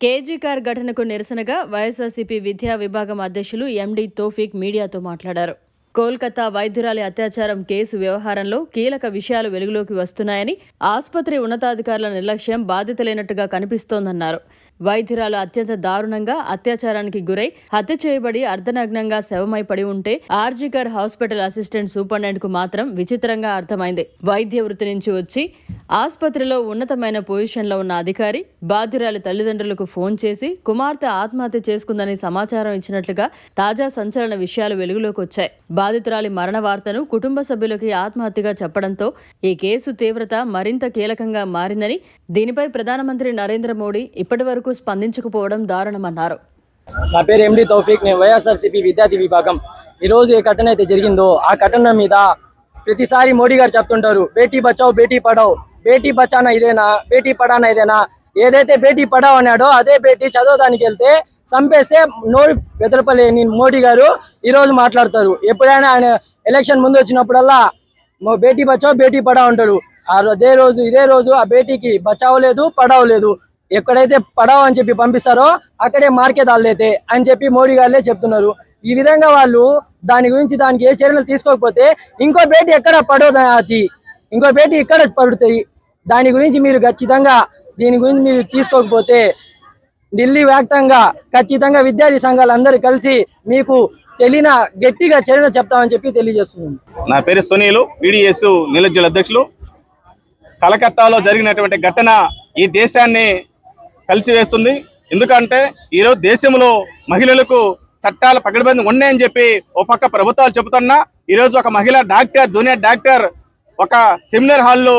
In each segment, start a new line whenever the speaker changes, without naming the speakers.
KG car ఘటనకు నిరసనగా వైఎస్ఆర్సీపీ విద్యా విభాగం అధ్యక్షులు ఎండి తోఫీక్ మీడియాతో మాట్లాడారు. కోల్కతా వైద్యురాలి అత్యాచారం కేసు వ్యవహారంలో కీలక విషయాలు వెలుగులోకి వస్తున్నాయని ఆసుపత్రి ఉన్నతాధికారుల నిర్లక్ష్యం బాధ్యత లేనట్టుగా కనిపిస్తోందన్నారు. వైద్యురాలు అత్యంత దారుణంగా అత్యాచారానికి గురై హత్య చేయబడి అర్ధనగ్నంగా శవమై పడి ఉంటే ఆర్జికర్ హాస్పిటల్ అసిస్టెంట్ సూపరింటెండెంట్కు మాత్రం విచిత్రంగా అర్థమైంది. వైద్య వృత్తి నుంచి వచ్చి ఆసుపత్రిలో ఉన్నతమైన పొజిషన్లో ఉన్న అధికారి బాధ్యురాలి తల్లిదండ్రులకు ఫోన్ చేసి కుమార్తె ఆత్మహత్య చేసుకుందని సమాచారం ఇచ్చినట్లుగా తాజా సంచలన విషయాలు వెలుగులోకి వచ్చాయి. బాధితురాలి మరణ వార్తను కుటుంబ సభ్యులకి ఆత్మహత్యగా చెప్పడంతో ఈ కేసు తీవ్రత మరింత కీలకంగా మారిందని దీనిపై ప్రధానమంత్రి నరేంద్ర మోడీ ఇప్పటి వరకు వరకు స్పందించకపోవడం దారుణమన్నారు.
నా పేరు ఎండి తౌఫీక్ నేను వైఎస్ఆర్సీపీ విద్యార్థి విభాగం. ఈరోజు ఏ ఘటన అయితే జరిగిందో ఆ ఘటన మీద ప్రతిసారి మోడీ గారు చెప్తుంటారు బేటీ బచావ్ బేటీ పడావ్ బేటీ బచానా ఇదేనా బేటీ పడానా ఇదేనా ఏదైతే బేటీ పడావ్ అన్నాడో అదే బేటీ చదవడానికి వెళ్తే చంపేస్తే నోరు బెదరపలేని మోడీ గారు ఈరోజు మాట్లాడతారు. ఎప్పుడైనా ఆయన ఎలక్షన్ ముందు వచ్చినప్పుడల్లా బేటీ బచావ్ బేటీ పడావ్ అంటాడు ఆ అదే రోజు ఇదే రోజు ఆ బేటీకి బచావ్ లేదు పడావ్ లేదు. ఎక్కడైతే పడవ అని చెప్పి పంపిస్తారో అక్కడే మార్కెట్ అల్లైతే అని చెప్పి మోడీ గారులే చెప్తున్నారు. ఈ విధంగా వాళ్ళు దాని గురించి దానికి ఏ చర్యలు తీసుకోకపోతే ఇంకో భేటీ ఎక్కడ పడదు అది ఇంకో భేటీ ఇక్కడ పడుతాయి. దాని గురించి మీరు ఖచ్చితంగా దీని గురించి మీరు తీసుకోకపోతే ఢిల్లీ వ్యాప్తంగా ఖచ్చితంగా విద్యార్థి సంఘాలు అందరూ కలిసి మీకు తెలియన గట్టిగా చర్యలు చెప్తామని చెప్పి తెలియజేస్తుంది
నా పేరు సునీలు ఈడిఎస్ నిలజ్జుల అధ్యక్షులు. కలకత్తాలో జరిగినటువంటి ఘటన ఈ దేశాన్ని కలిసివేస్తుంది ఎందుకంటే ఈరోజు దేశంలో మహిళలకు చట్టాలు పగడబంది ఉన్నాయని చెప్పి ఓ పక్క ప్రభుత్వాలు చెబుతున్నా ఈరోజు ఒక మహిళ డాక్టర్ జూనియర్ డాక్టర్ ఒక సెమినార్ హాల్లో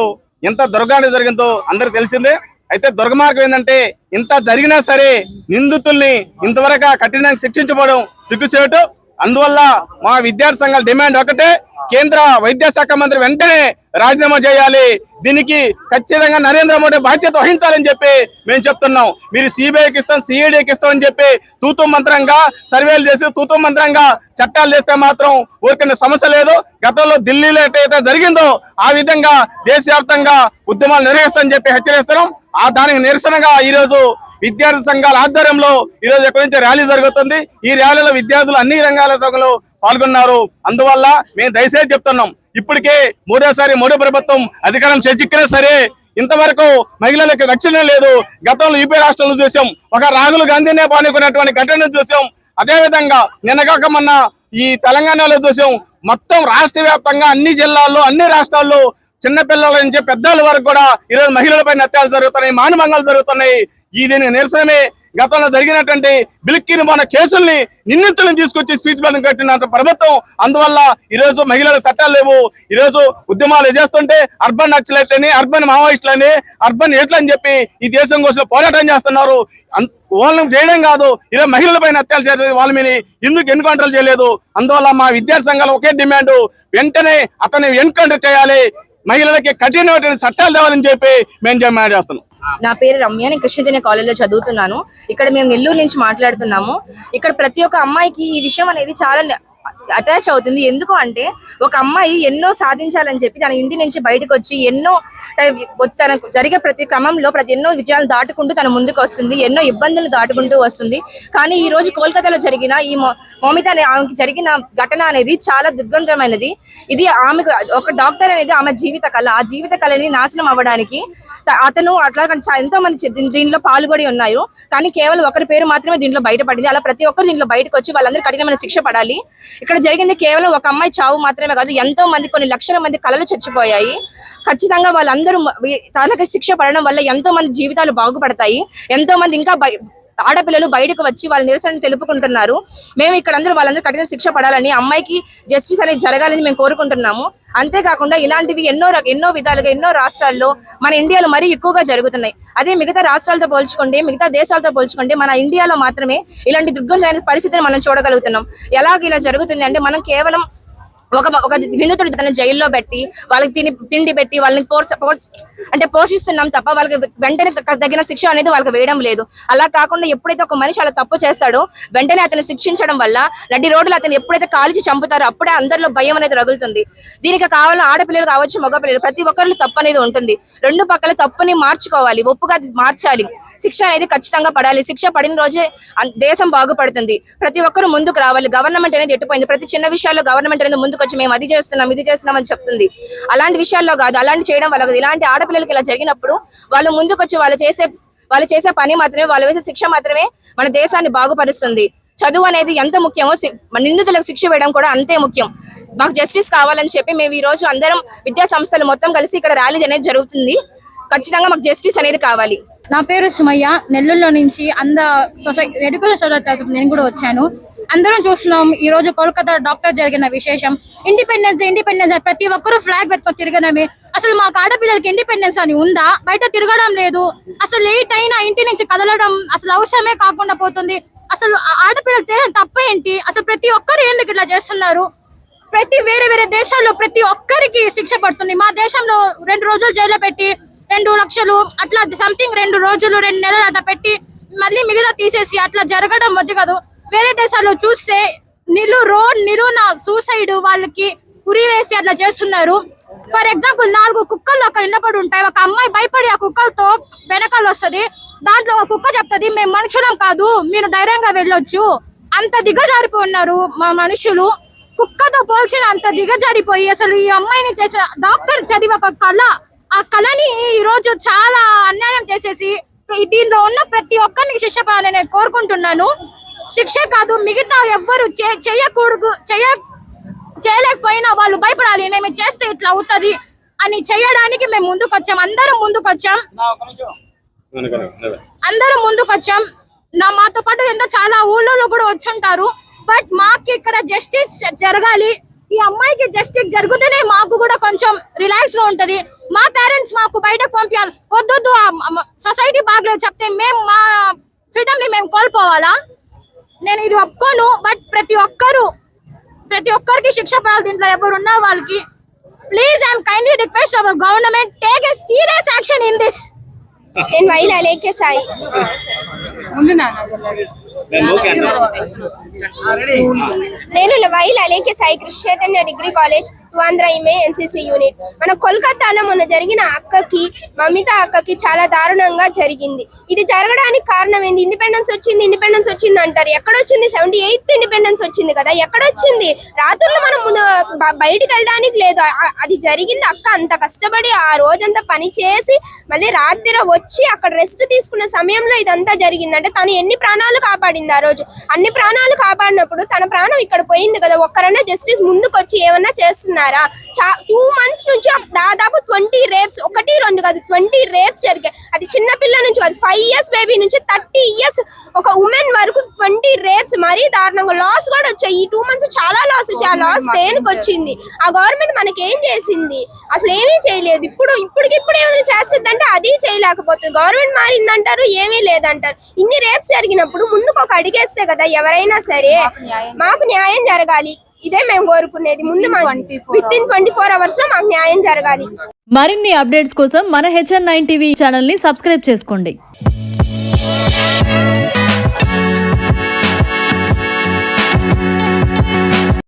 ఎంత దుర్గాండ జరిగిందో అందరికి తెలిసిందే. అయితే దుర్గమార్గం ఏంటంటే ఇంత జరిగినా సరే నిందితుల్ని ఇంతవరకు కఠినంగా శిక్షించబడడం సిగ్గుచేటు. అందువల్ల మా విద్యార్థి సంఘాల డిమాండ్ ఒకటే కేంద్ర వైద్య శాఖ మంత్రి వెంటనే రాజీనామా చేయాలి. దీనికి ఖచ్చితంగా నరేంద్ర మోడీ బాధ్యత వహించాలని చెప్పి మేము చెప్తున్నాం. మీరు సిబిఐకి ఇస్తాం సిఐడికి ఇస్తాం అని చెప్పి తూతు మంత్రంగా సర్వేలు చేసి తూతు మంత్రంగా చట్టాలు చేస్తే మాత్రం ఊరికనే సమస్య లేదు. గతంలో ఢిల్లీలో ఎట్లయితే జరిగిందో ఆ విధంగా దేశవ్యాప్తంగా ఉద్యమాలు నిర్వహిస్తామని చెప్పి హెచ్చరిస్తున్నాం. ఆ దానికి నిరసనగా ఈ రోజు విద్యార్థి సంఘాల ఆధ్వర్యంలో ఈ రోజు ఎక్కడి నుంచి ర్యాలీ జరుగుతుంది. ఈ ర్యాలీలో విద్యార్థులు అన్ని రంగాల సభలో పాల్గొన్నారు. అందువల్ల మేము దయచేసి చెప్తున్నాం ఇప్పటికే మూడోసారి మోడీ ప్రభుత్వం అధికారం చేజిక్కినా సరే ఇంతవరకు మహిళలకు రక్షణ లేదు. గతంలో యూపీ రాష్ట్రంలో చూసాం ఒక రాహుల్ గాంధీనే పాల్గొన్నటువంటి ఘటన చూసాం. అదేవిధంగా నిన్నగాక మొన్న ఈ తెలంగాణలో చూసాం మొత్తం రాష్ట్ర వ్యాప్తంగా అన్ని జిల్లాల్లో అన్ని రాష్ట్రాల్లో చిన్నపిల్లల నుంచి పెద్దల వరకు కూడా ఈరోజు మహిళలపై నత్యాలు జరుగుతున్నాయి మానభంగాలు జరుగుతున్నాయి. ఈ దీనికి నిరసనమే గతంలో జరిగినటువంటి బిలిక్కిని మన కేసుల్ని నిందితులను తీసుకొచ్చి స్పీచ్ బంధం కట్టిన ప్రభుత్వం. అందువల్ల ఈ రోజు మహిళల చట్టాలు లేవు. ఈ రోజు ఉద్యమాలు చేస్తుంటే అర్బన్ నక్సలైట్స్ అని అర్బన్ మావోయిస్టులని అర్బన్ ఎట్లని చెప్పి ఈ దేశం కోసం పోరాటం చేస్తున్నారు. అన్- వాళ్ళని చేయడం కాదు ఈరోజు మహిళలపైన హత్యలు చేసేది వాళ్ళ మీద ఎందుకు ఎన్కౌంటర్లు చేయలేదు? అందువల్ల మా విద్యార్థి సంఘాలు ఒకే డిమాండ్ వెంటనే అతన్ని ఎన్కౌంటర్ చేయాలి. మహిళలకి కఠినమైన చట్టాలు తేవాలని చెప్పి మేము డిమాండ్ చేస్తున్నాం.
నా పేరు రమ్య నేను కృష్ణజన కాలేజ్లో చదువుతున్నాను. ఇక్కడ మేము నెల్లూరు నుంచి మాట్లాడుతున్నాము. ఇక్కడ ప్రతి ఒక్క అమ్మాయికి ఈ విషయం అనేది చాలా అటాచ్ అవుతుంది. ఎందుకు అంటే ఒక అమ్మాయి ఎన్నో సాధించాలని చెప్పి తన ఇంటి నుంచి బయటకు వచ్చి ఎన్నో తనకు జరిగే ప్రతి క్రమంలో ప్రతి ఎన్నో విజయాలు దాటుకుంటూ తన ముందుకు వస్తుంది. ఎన్నో ఇబ్బందులు దాటుకుంటూ వస్తుంది. కానీ ఈ రోజు కోల్కతాలో జరిగిన ఈ మోమిత అనే ఆమెకి జరిగిన ఘటన అనేది చాలా దుర్గంధమైనది. ఇది ఆమెకు ఒక డాక్టర్ అనేది ఆమె జీవిత కళ. ఆ జీవిత కళని నాశనం అవ్వడానికి అతను అట్లా ఎంతో మంది దీనిలో పాల్గొని ఉన్నారు. కానీ కేవలం ఒకరి పేరు మాత్రమే దీంట్లో బయటపడింది. అలా ప్రతి ఒక్కరు దీంట్లో బయటకు వచ్చి వాళ్ళందరూ కఠినమైన శిక్ష పడాలి. ఇక్కడ జరిగింది కేవలం ఒక అమ్మాయి చావు మాత్రమే కాదు ఎంతో మంది కొన్ని లక్షల మంది కళలు చచ్చిపోయాయి. ఖచ్చితంగా వాళ్ళందరూ తనకు శిక్ష పడడం వల్ల ఎంతో మంది జీవితాలు బాగుపడతాయి. ఎంతో మంది ఇంకా ఆడపిల్లలు బయటకు వచ్చి వాళ్ళ నిరసన తెలుపుకుంటున్నారు. మేము ఇక్కడ అందరూ వాళ్ళందరూ కఠిన శిక్ష పడాలని అమ్మాయికి జస్టిస్ అనేది జరగాలని మేము కోరుకుంటున్నాము. అంతేకాకుండా ఇలాంటివి ఎన్నో రక- ఎన్నో విధాలుగా ఎన్నో రాష్ట్రాల్లో మన ఇండియాలో మరీ ఎక్కువగా జరుగుతున్నాయి. అదే మిగతా రాష్ట్రాలతో పోల్చుకోండి మిగతా దేశాలతో పోల్చుకుంటే మన ఇండియాలో మాత్రమే ఇలాంటి దుర్గంధమైన పరిస్థితిని మనం చూడగలుగుతున్నాం. ఎలాగ ఇలా జరుగుతుంది అంటే మనం కేవలం ఒక ఒక నిందితుడు తన జైల్లో పెట్టి వాళ్ళకి తిని తిండి పెట్టి వాళ్ళని పోర్చ అంటే పోషిస్తున్నాం తప్ప వాళ్ళకి వెంటనే తగిన శిక్ష అనేది వాళ్ళకి వేయడం లేదు. అలా కాకుండా ఎప్పుడైతే ఒక మనిషి అలా తప్పు చేస్తాడో వెంటనే అతను శిక్షించడం వల్ల నడి రోడ్లు అతను ఎప్పుడైతే కాల్చి చంపుతారో అప్పుడే అందరిలో భయం అనేది రగులుతుంది. దీనికి కావాలని ఆడపిల్లలు కావచ్చు మగపిల్లలు ప్రతి ఒక్కరిలో తప్పు అనేది ఉంటుంది. రెండు పక్కల తప్పుని మార్చుకోవాలి ఒప్పుగా మార్చాలి. శిక్ష అనేది ఖచ్చితంగా పడాలి. శిక్ష పడిన రోజే దేశం బాగుపడుతుంది. ప్రతి ఒక్కరు ముందుకు రావాలి. గవర్నమెంట్ అనేది ఎట్టుపోయింది ప్రతి చిన్న విషయాల్లో గవర్నమెంట్ అనేది ముందుకు వచ్చి మేము అది చేస్తున్నాం ఇది చేస్తున్నాం అని చెప్తుంది. అలాంటి విషయాల్లో కాదు అలాంటి చేయడం వల్ల ఇలాంటి ఆడపిల్లలకి ఇలా జరిగినప్పుడు వాళ్ళు ముందుకు వచ్చి వాళ్ళు చేసే వాళ్ళు చేసే పని మాత్రమే వాళ్ళు వేసే శిక్ష మాత్రమే మన దేశాన్ని బాగుపరుస్తుంది. చదువు అనేది ఎంత ముఖ్యమో మన నిందితులకు శిక్ష వేయడం కూడా అంతే ముఖ్యం. మాకు జస్టిస్ కావాలని చెప్పి మేము ఈ రోజు అందరం విద్యా సంస్థలు మొత్తం కలిసి ఇక్కడ ర్యాలీ అనేది జరుగుతుంది. ఖచ్చితంగా మాకు జస్టిస్ అనేది కావాలి.
నా పేరు సుమయ్య. నెల్లూరులో నుంచి అంద సొసైటీ ఎడ్యుకేషన్ సొసైటీ నేను కూడా వచ్చాను. అందరం చూస్తున్నాం ఈ రోజు కోల్కతా డాక్టర్ జరిగిన విశేషం. ఇండిపెండెన్స్ ఇండిపెండెన్స్ ప్రతి ఒక్కరూ ఫ్లాగ్ పెట్టుకొని తిరగడమే. అసలు మాకు ఆడపిల్లలకి ఇండిపెండెన్స్ అని ఉందా? బయట తిరగడం లేదు. అసలు లేట్ అయినా ఇంటి నుంచి కదలడం అసలు అవసరమే కాకుండా పోతుంది. అసలు ఆ- ఆడపిల్లలు తప్ప తప్పేంటి? అసలు ప్రతి ఒక్కరు ఎందుకు ఇట్లా చేస్తున్నారు? ప్రతి వేరే వేరే దేశాల్లో ప్రతి ఒక్కరికి శిక్ష పడుతుంది. మా దేశంలో రెండు రోజులు జైల్లో పెట్టి రెండు లక్షలు అట్లా సంథింగ్ రెండు రోజులు రెండు నెలలు అట్లా పెట్టి మళ్ళీ మిగతా తీసేసి అట్లా జరగడం వచ్చి కాదు. వేరే దేశాల్లో చూస్తే నిలు రోడ్ నిలువున సూసైడ్ వాళ్ళకి ఉరి వేసి అట్లా చేస్తున్నారు. ఫర్ ఎగ్జాంపుల్ నాలుగు కుక్కలు అక్కడ నిలబడి ఉంటాయి. ఒక అమ్మాయి భయపడి ఆ కుక్కలతో వెనకాల వస్తది. దాంట్లో ఒక కుక్క చెప్తుంది మేము మనుషులం కాదు మీరు ధైర్యంగా వెళ్ళొచ్చు. అంత దిగజారిపోయి ఉన్నారు మా మనుషులు. కుక్కతో పోల్చిన అంత దిగజారిపోయి అసలు ఈ అమ్మాయిని చేసే డాక్టర్ చదివి ఒక కళ ఆ కళని ఈరోజు రోజు చాలా అన్యాయం చేసేసి దీనిలో ఉన్న ప్రతి ఒక్కరిని శిక్ష పడాలని నేను కోరుకుంటున్నాను. శిక్ష కాదు మిగతా ఎవ్వరు చేయకూడదు చేయ చేయలేకపోయినా వాళ్ళు భయపడాలి. మేము చేస్తే ఇట్లా అవుతది అని చేయడానికి మేము ముందుకు వచ్చాం అందరం ముందుకు వచ్చాం అందరం ముందుకు వచ్చాం నా మాతో పాటు ఎంత చాలా ఊళ్ళో కూడా వచ్చుంటారు. బట్ మాకు ఇక్కడ జస్టిస్ జరగాలి. ఈ అమ్మాయికి జస్టిస్ జరిగితేనే మాకు కూడా కొంచెం రిలాక్స్గా ఉంటది. మా పేరెంట్స్ మాకు బయటకు పంపించాలి. వద్దొద్దు సొసైటీ బాగలేదు చెప్తే మేము మా ఫ్రీడమ్ని మేము కోల్పోవాలా? నేను ఇది ఒప్పుకోను బట్ ప్రతి ఒక్కరు ప్రతి ఒక్కరికి శిక్ష పడాలి దీంట్లో ఎవరున్నా వాళ్ళకి. Please I'm kindly request our government take a serious action in this
నేను వైల్ అలేఖ్య సాయి నేను వైల్ అలేఖ్య సాయి కృష్ణ చైతన్య డిగ్రీ కాలేజ్ ఆంధ్ర ఇమే ఎన్సీసీ యూనిట్ మన కోల్కతాలో మొన్న జరిగిన అక్కకి మమిత అక్కకి చాలా దారుణంగా జరిగింది. ఇది జరగడానికి కారణం ఏంది? ఇండిపెండెన్స్ వచ్చింది ఇండిపెండెన్స్ వచ్చింది అంటారు. ఎక్కడొచ్చింది? సెవెంటీ ఎయిత్ ఇండిపెండెన్స్ వచ్చింది కదా? ఎక్కడొచ్చింది? రాత్రులు మనం ముందు బయటికి వెళ్ళడానికి లేదు. అది జరిగింది అక్క. అంత కష్టపడి ఆ రోజంతా పని చేసి మళ్ళీ రాత్రి వచ్చి అక్కడ రెస్ట్ తీసుకున్న సమయంలో ఇదంతా జరిగింది. అంటే తను ఎన్ని ప్రాణాలు కాపాడింది ఆ రోజు? అన్ని ప్రాణాలు కాపాడినప్పుడు తన ప్రాణం ఇక్కడ పోయింది కదా? ఒక్కరన్నా జస్టిస్ ముందుకు వచ్చి ఏమన్నా చేస్తున్నారు? చా టూ మంత్స్ నుంచి దాదాపు ట్వంటీ రేప్స్ ఒకటి రెండు కాదు ట్వంటీ రేప్స్ జరిగాయి. అది చిన్న పిల్ల నుంచి కాదు ఫైవ్ ఇయర్స్ బేబీ నుంచి థర్టీ ఇయర్స్ ఒక ఉమెన్ వరకు ట్వంటీ రేప్స్ మరీ దారుణంగా లాస్ కూడా వచ్చాయి. ఈ టూ మంత్స్ చాలా లాస్ వచ్చాయి. ఆ లాస్ దేనికి వచ్చింది? ఆ గవర్నమెంట్ మనకి ఏం చేసింది? అసలు ఏమీ చేయలేదు. ఇప్పుడు ఇప్పటికిప్పుడు ఏమైనా చేస్తుందంటే అది చేయలేకపోతుంది. గవర్నమెంట్ మారిందంటారు ఏమీ లేదంటారు. ఇన్ని రేప్స్ జరిగినప్పుడు ముందుకు ఒక అడిగేస్తే కదా ఎవరైనా సరే మాకు న్యాయం జరగాలి. ఇదే మేము కోరుకునేది. ముందు విత్ ఇన్ ట్వంటీ ఫోర్ అవర్స్లో మాకు న్యాయం జరగాలి.
మరిన్ని అప్డేట్స్ కోసం మన హెచ్ఎన్ నైన్ టీవీ ఛానల్ని సబ్స్క్రైబ్ చేసుకోండి.